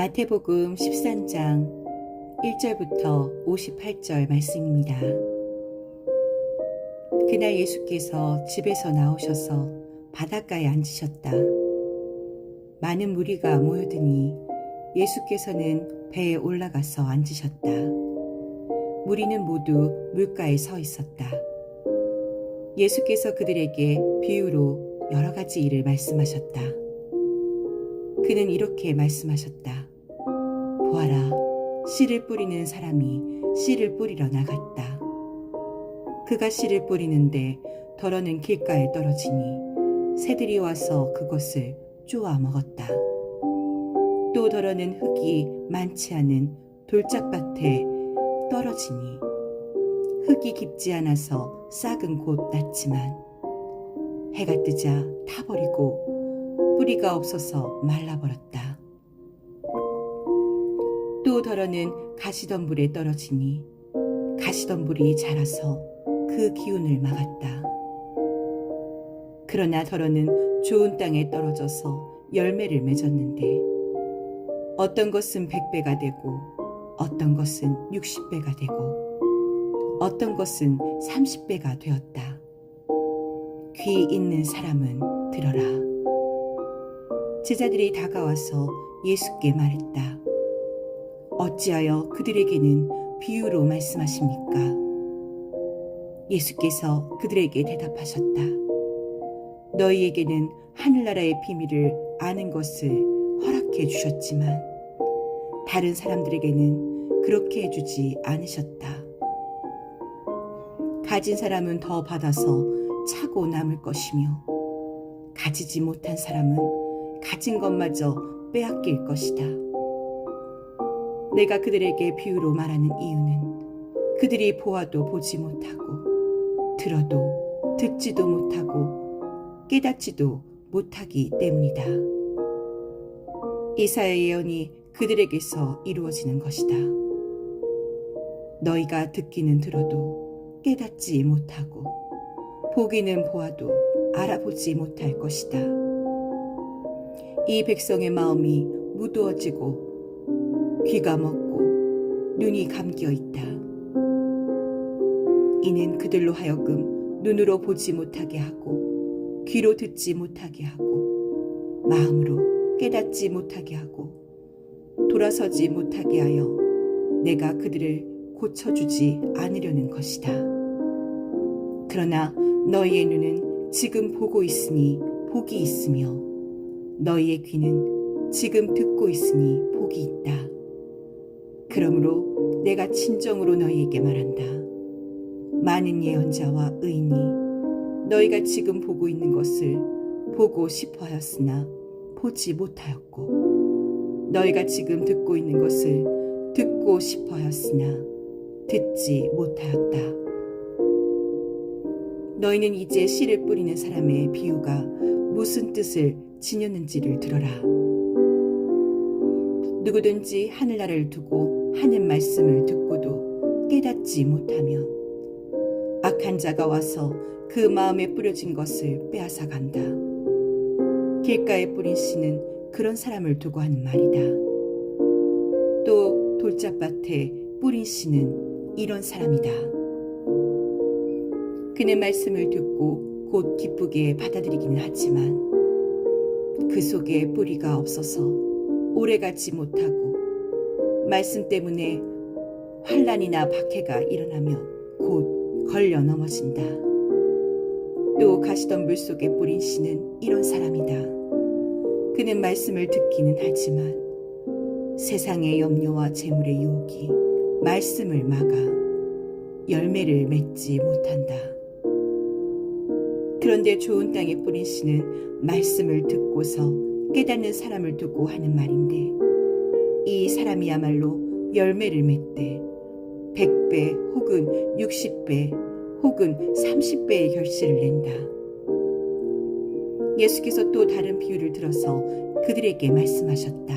마태복음 13장 1절부터 58절 말씀입니다. 그날 예수께서 집에서 나오셔서 바닷가에 앉으셨다. 많은 무리가 모여드니 예수께서는 배에 올라가서 앉으셨다. 무리는 모두 물가에 서 있었다. 예수께서 그들에게 비유로 여러 가지 일을 말씀하셨다. 그는 이렇게 말씀하셨다. 씨를 뿌리는 사람이 씨를 뿌리러 나갔다. 그가 씨를 뿌리는데 덜어는 길가에 떨어지니 새들이 와서 그것을 쪼아 먹었다. 또 덜어는 흙이 많지 않은 돌짝밭에 떨어지니 흙이 깊지 않아서 싹은 곧 났지만 해가 뜨자 타버리고 뿌리가 없어서 말라버렸다. 또 덜어는 가시덤불에 떨어지니 가시덤불이 자라서 그 기운을 막았다. 그러나 덜어는 좋은 땅에 떨어져서 열매를 맺었는데 어떤 것은 백배가 되고 어떤 것은 육십 배가 되고 어떤 것은 삼십 배가 되었다. 귀 있는 사람은 들어라. 제자들이 다가와서 예수께 말했다. 어찌하여 그들에게는 비유로 말씀하십니까? 예수께서 그들에게 대답하셨다. 너희에게는 하늘나라의 비밀을 아는 것을 허락해 주셨지만 다른 사람들에게는 그렇게 해주지 않으셨다. 가진 사람은 더 받아서 차고 남을 것이며 가지지 못한 사람은 가진 것마저 빼앗길 것이다. 내가 그들에게 비유로 말하는 이유는 그들이 보아도 보지 못하고 들어도 듣지도 못하고 깨닫지도 못하기 때문이다. 이사의 예언이 그들에게서 이루어지는 것이다. 너희가 듣기는 들어도 깨닫지 못하고 보기는 보아도 알아보지 못할 것이다. 이 백성의 마음이 무더워지고 귀가 먹고 눈이 감겨 있다. 이는 그들로 하여금 눈으로 보지 못하게 하고 귀로 듣지 못하게 하고 마음으로 깨닫지 못하게 하고 돌아서지 못하게 하여 내가 그들을 고쳐주지 않으려는 것이다. 그러나 너희의 눈은 지금 보고 있으니 복이 있으며 너희의 귀는 지금 듣고 있으니 복이 있다. 그러므로 내가 진정으로 너희에게 말한다. 많은 예언자와 의인이 너희가 지금 보고 있는 것을 보고 싶어 하였으나 보지 못하였고 너희가 지금 듣고 있는 것을 듣고 싶어 하였으나 듣지 못하였다. 너희는 이제 씨를 뿌리는 사람의 비유가 무슨 뜻을 지녔는지를 들어라. 누구든지 하늘나라를 두고 하는 말씀을 듣고도 깨닫지 못하면 악한 자가 와서 그 마음에 뿌려진 것을 빼앗아 간다. 길가에 뿌린 씨는 그런 사람을 두고 하는 말이다. 또 돌짝밭에 뿌린 씨는 이런 사람이다. 그는 말씀을 듣고 곧 기쁘게 받아들이기는 하지만 그 속에 뿌리가 없어서 오래 가지 못하고 말씀 때문에 환란이나 박해가 일어나면 곧 걸려 넘어진다. 또 가시던 물 속에 뿌린 씨는 이런 사람이다. 그는 말씀을 듣기는 하지만 세상의 염려와 재물의 유혹이 말씀을 막아 열매를 맺지 못한다. 그런데 좋은 땅에 뿌린 씨는 말씀을 듣고서 깨닫는 사람을 두고 하는 말인데 이 사람이야말로 열매를 맺되 100배 혹은 60배 혹은 30배의 결실을 낸다. 예수께서 또 다른 비유를 들어서 그들에게 말씀하셨다.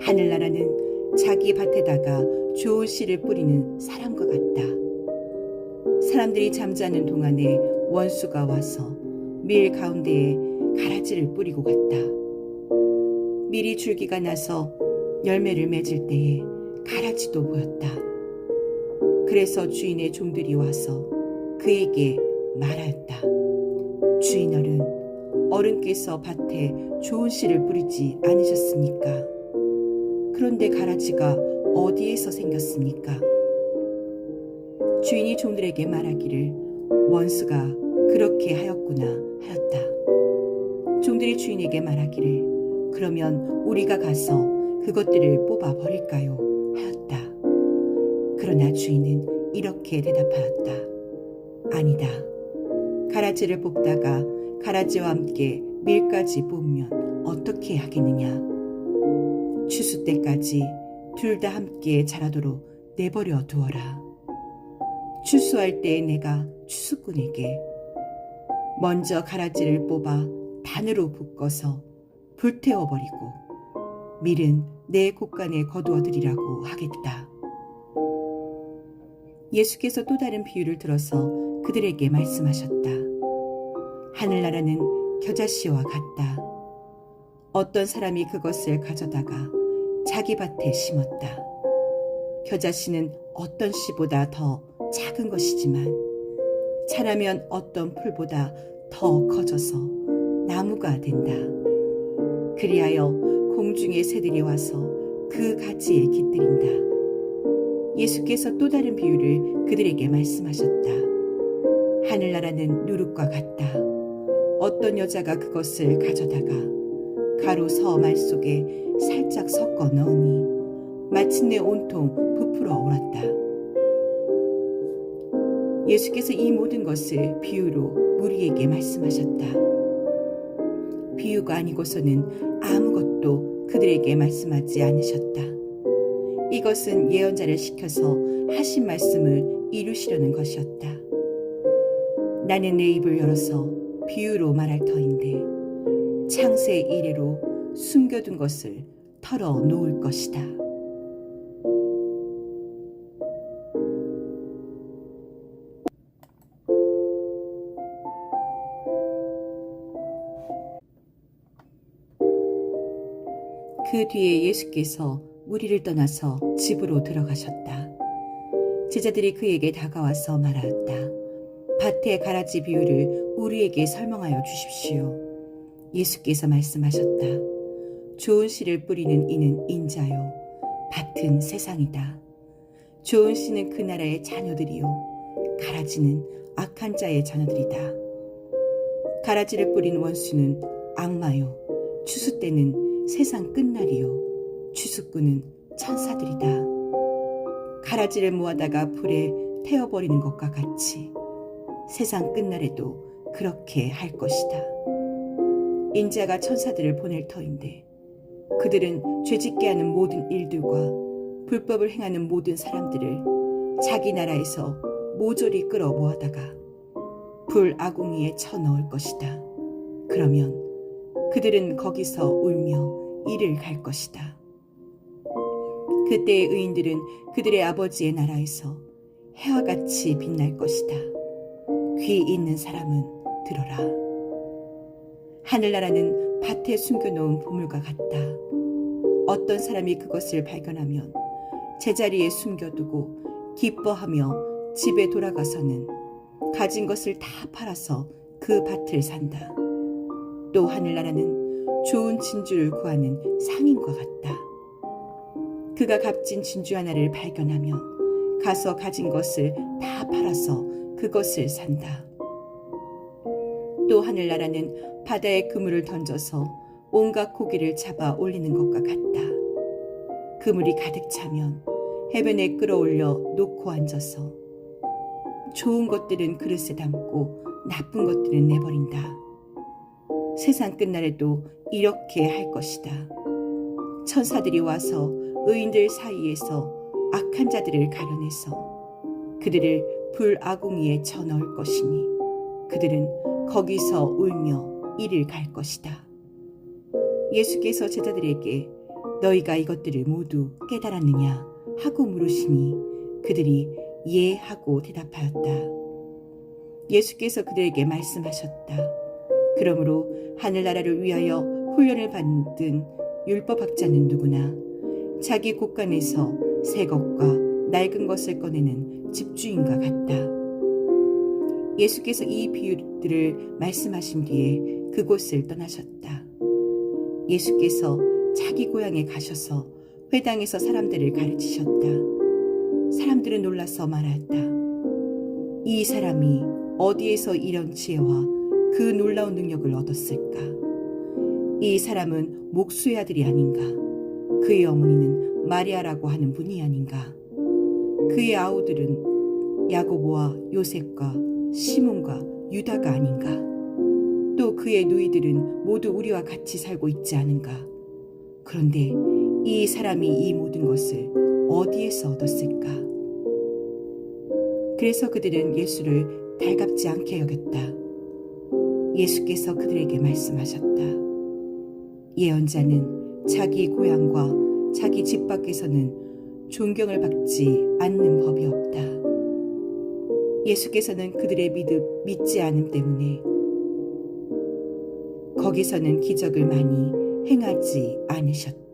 하늘나라는 자기 밭에다가 좋은 씨를 뿌리는 사람과 같다. 사람들이 잠자는 동안에 원수가 와서 밀 가운데에 가라지를 뿌리고 갔다. 밀이 줄기가 나서 열매를 맺을 때에 가라지도 보였다. 그래서 주인의 종들이 와서 그에게 말하였다. 주인 어른, 어른께서 밭에 좋은 씨를 뿌리지 않으셨습니까? 그런데 가라지가 어디에서 생겼습니까? 주인이 종들에게 말하기를 원수가 그렇게 하였구나 하였다. 종들이 주인에게 말하기를 그러면 우리가 가서 그것들을 뽑아 버릴까요? 하였다. 그러나 주인은 이렇게 대답하였다. 아니다. 가라지를 뽑다가 가라지와 함께 밀까지 뽑으면 어떻게 하겠느냐? 추수 때까지 둘 다 함께 자라도록 내버려 두어라. 추수할 때에 내가 추수꾼에게 먼저 가라지를 뽑아 단으로 묶어서 불태워버리고 밀은 내 곳간에 거두어드리라고 하겠다. 예수께서 또 다른 비유를 들어서 그들에게 말씀하셨다. 하늘나라는 겨자씨와 같다. 어떤 사람이 그것을 가져다가 자기 밭에 심었다. 겨자씨는 어떤 씨보다 더 작은 것이지만 자라면 어떤 풀보다 더 커져서 나무가 된다. 그리하여 공중의 새들이 와서 그 가지에 깃들인다. 예수께서 또 다른 비유를 그들에게 말씀하셨다. 하늘나라는 누룩과 같다. 어떤 여자가 그것을 가져다가 가루 서말 속에 살짝 섞어 넣으니 마침내 온통 부풀어 오랐다. 예수께서 이 모든 것을 비유로 우리에게 말씀하셨다. 비유가 아니고서는 아무것도 그들에게 말씀하지 않으셨다. 이것은 예언자를 시켜서 하신 말씀을 이루시려는 것이었다. 나는 내 입을 열어서 비유로 말할 터인데 창세 이래로 숨겨둔 것을 털어 놓을 것이다. 그 뒤에 예수께서 무리를 떠나서 집으로 들어가셨다. 제자들이 그에게 다가와서 말하였다. 밭의 가라지 비유를 우리에게 설명하여 주십시오. 예수께서 말씀하셨다. 좋은 씨를 뿌리는 이는 인자요. 밭은 세상이다. 좋은 씨는 그 나라의 자녀들이요. 가라지는 악한 자의 자녀들이다. 가라지를 뿌린 원수는 악마요. 추수 때는 세상 끝날이요. 추수꾼은 천사들이다. 가라지를 모아다가 불에 태워버리는 것과 같이 세상 끝날에도 그렇게 할 것이다. 인자가 천사들을 보낼 터인데 그들은 죄짓게 하는 모든 일들과 불법을 행하는 모든 사람들을 자기 나라에서 모조리 끌어 모아다가 불 아궁이에 쳐넣을 것이다. 그러면 그들은 거기서 울며 이를 갈 것이다. 그때의 의인들은 그들의 아버지의 나라에서 해와 같이 빛날 것이다. 귀 있는 사람은 들어라. 하늘나라는 밭에 숨겨놓은 보물과 같다. 어떤 사람이 그것을 발견하면 제자리에 숨겨두고 기뻐하며 집에 돌아가서는 가진 것을 다 팔아서 그 밭을 산다. 또 하늘나라는 좋은 진주를 구하는 상인과 같다. 그가 값진 진주 하나를 발견하면 가서 가진 것을 다 팔아서 그것을 산다. 또 하늘나라는 바다에 그물을 던져서 온갖 고기를 잡아 올리는 것과 같다. 그물이 가득 차면 해변에 끌어올려 놓고 앉아서 좋은 것들은 그릇에 담고 나쁜 것들은 내버린다. 세상 끝날에도 이렇게 할 것이다. 천사들이 와서 의인들 사이에서 악한 자들을 가려내서 그들을 불 아궁이에 쳐넣을 것이니 그들은 거기서 울며 이를 갈 것이다. 예수께서 제자들에게 너희가 이것들을 모두 깨달았느냐 하고 물으시니 그들이 예 하고 대답하였다. 예수께서 그들에게 말씀하셨다. 그러므로 하늘나라를 위하여 훈련을 받은 율법학자는 누구나 자기 곳간에서 새 것과 낡은 것을 꺼내는 집주인과 같다. 예수께서 이 비유들을 말씀하신 뒤에 그곳을 떠나셨다. 예수께서 자기 고향에 가셔서 회당에서 사람들을 가르치셨다. 사람들은 놀라서 말했다. 이 사람이 어디에서 이런 지혜와 그 놀라운 능력을 얻었을까? 이 사람은 목수의 아들이 아닌가? 그의 어머니는 마리아라고 하는 분이 아닌가? 그의 아우들은 야고보와 요셉과 시몬과 유다가 아닌가? 또 그의 누이들은 모두 우리와 같이 살고 있지 않은가? 그런데 이 사람이 이 모든 것을 어디에서 얻었을까? 그래서 그들은 예수를 달갑지 않게 여겼다. 예수께서 그들에게 말씀하셨다. 예언자는 자기 고향과 자기 집 밖에서는 존경을 받지 않는 법이 없다. 예수께서는 그들의 믿음, 믿지 않음 때문에 거기서는 기적을 많이 행하지 않으셨다.